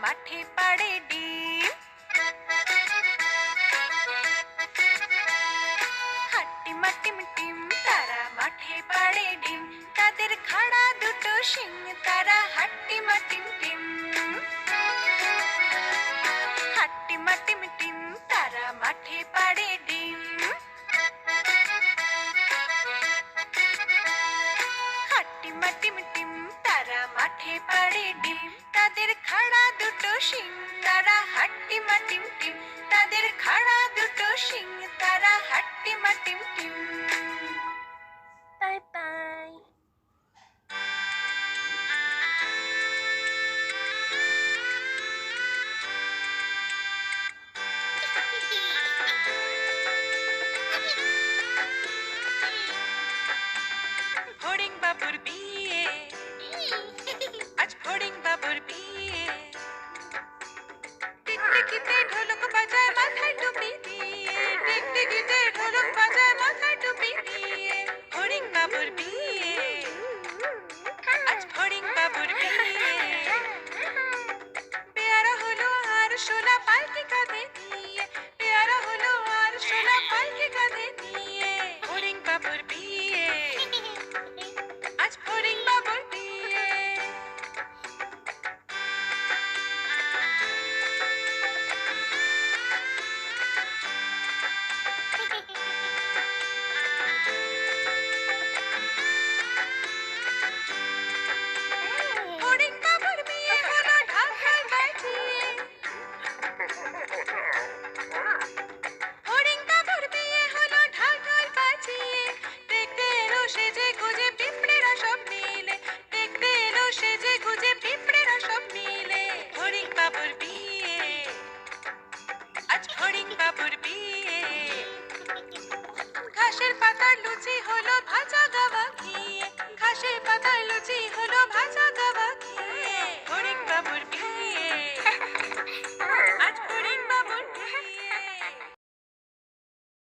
মাঠে পাড়ে ডিম হাট্টি মাটিম টিম তারা মাঠে পাড়ে ডিম তাদের খাড়া দুটো শিং তারা হাট্টি মাটিম টিম টিম টিম তারা মাঠে পাড়ে ডিম। তাদের খাড়া দুটো শিং তারা হাট্টি মাটিম টিম তাদের খাড়া দুটো শিং তারা হাট্টি মাটিম team bye bye Holding by I would be. পলাশের পাতার লুচি হল